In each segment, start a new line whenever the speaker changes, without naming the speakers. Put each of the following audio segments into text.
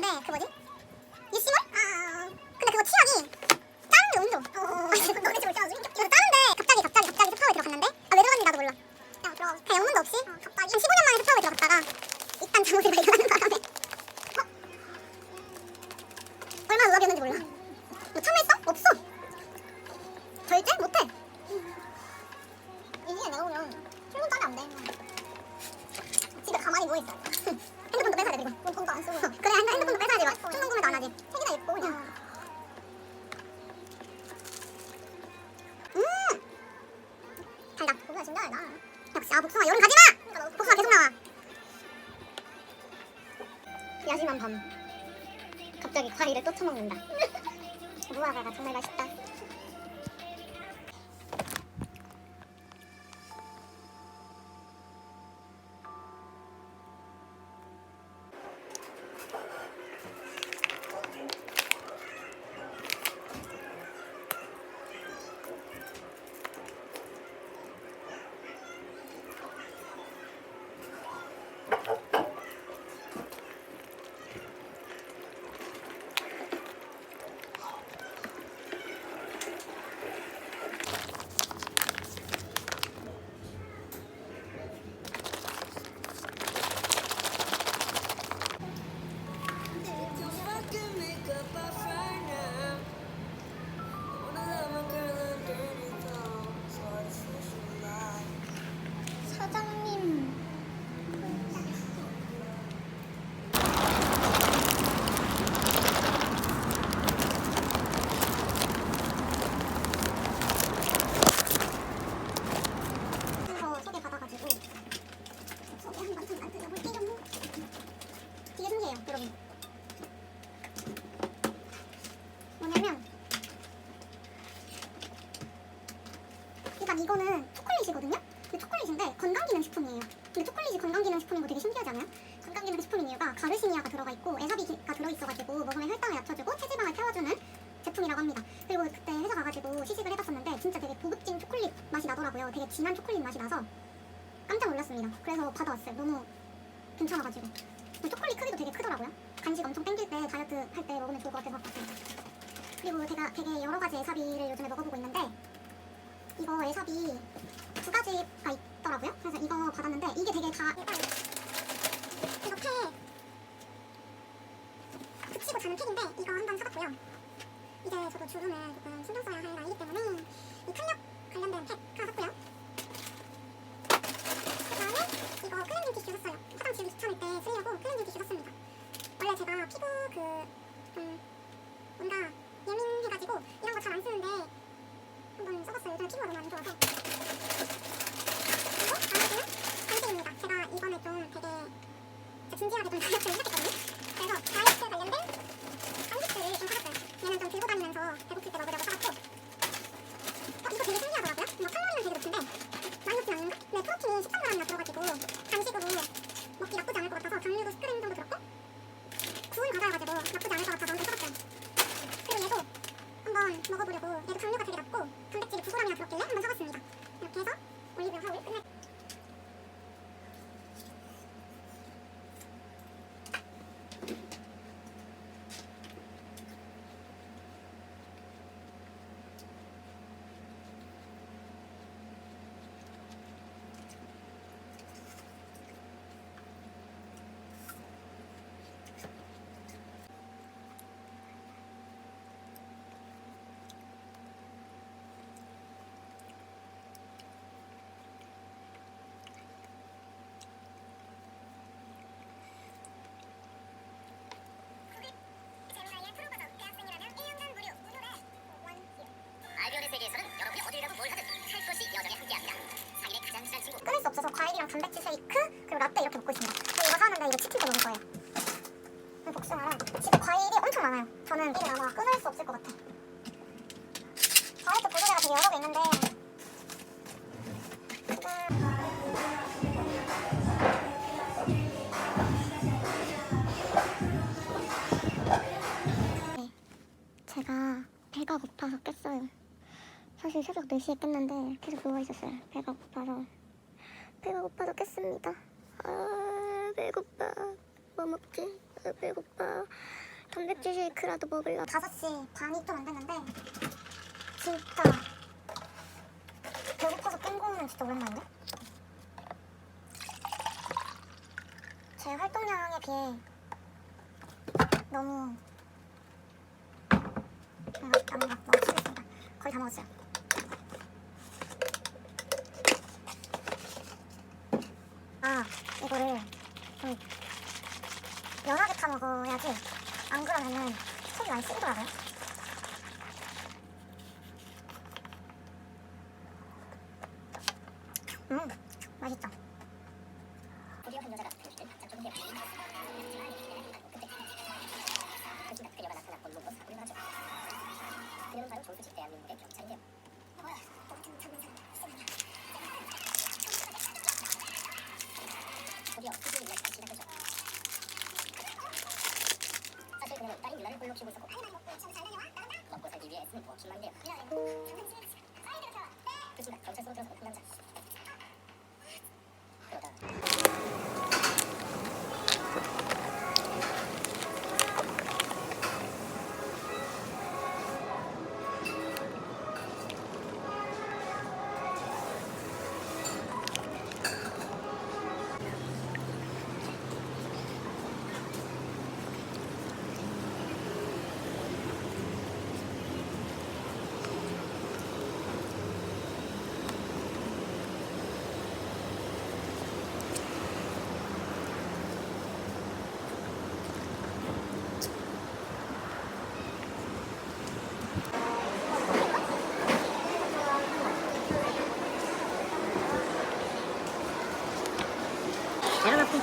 건데 그 뭐지? 아니 나 복숭아 진짜 나. 야 복숭아 여름 가지 마. 복숭아 계속 나와. 야심한 밤. 갑자기 과일을 또 처먹는다. 무화과가 정말 맛있다. 예, 해요, 여러분. 뭐냐면 일단 이거는 초콜릿이거든요. 근데 초콜릿인데 건강기능식품이에요. 근데 초콜릿이 건강기능식품인 거 되게 신기하지 않아요? 건강기능식품인 이유가 가르시니아가 들어가 있고 에사비가 들어있어가지고 먹으면 혈당을 낮춰주고 체지방을 태워주는 제품이라고 합니다. 그리고 그때 회사 가가지고 시식을 해봤었는데 진짜 되게 고급진 초콜릿 맛이 나더라고요. 되게 진한 초콜릿 맛이 나서 깜짝 놀랐습니다. 그래서 받아왔어요. 너무 괜찮아가지고. 그리고 초콜릿 크기도 되게 크더라고요. 간식 엄청 땡길 때 다이어트 할 때 먹으면 좋을 것 같아서 그리고 제가 되게 여러 가지 에사비를 요즘에 먹어보고 있는데 이거 에사비 두 가지가 있더라고요. 그래서 이거 받았는데 이게 되게 다 이렇게 붙이고 자는 팩인데 이거 한 번 사봤고요. 이제 저도 주름을 조금 신경 써야 할 나이기 때문에 이 탄력 관련된 팩 하나 샀고요. 얘도 당류가 되게 낮고 단백질이 부소함이나 들었길래 한번 사봤습니다. 이렇게 해서 올리브영 사올 끝냈 되게 여러 개 있는데 네, 제가 배가 고파서 깼어요. 사실 새벽 4시에 깼는데 계속 누워있었어요. 배가 고파서. 배가 고파서 깼습니다. 아, 배고파. 뭐 먹지? 아, 배고파. 단백질 쉐이크라도 먹을라. 5시 반이 좀 안 됐는데 진짜 배고파서 깬 거는 진짜 오랜만인데? 제 활동량에 비해 너무 안 먹어 먹겠습니다. 거의 다 먹었어요. 아 이거를 좀 연하게 타 먹어야지 안 그러면은 속이 많이 쓰이더라고요. 음 맛있죠.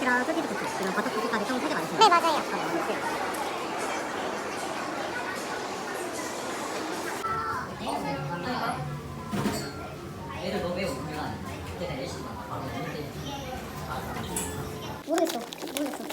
핑크랑 소피드 코트 그리고 버터 코트까지 총 3개 많습니다.
네 맞아요.
너 그때 바로
모르겠어. 모르겠어.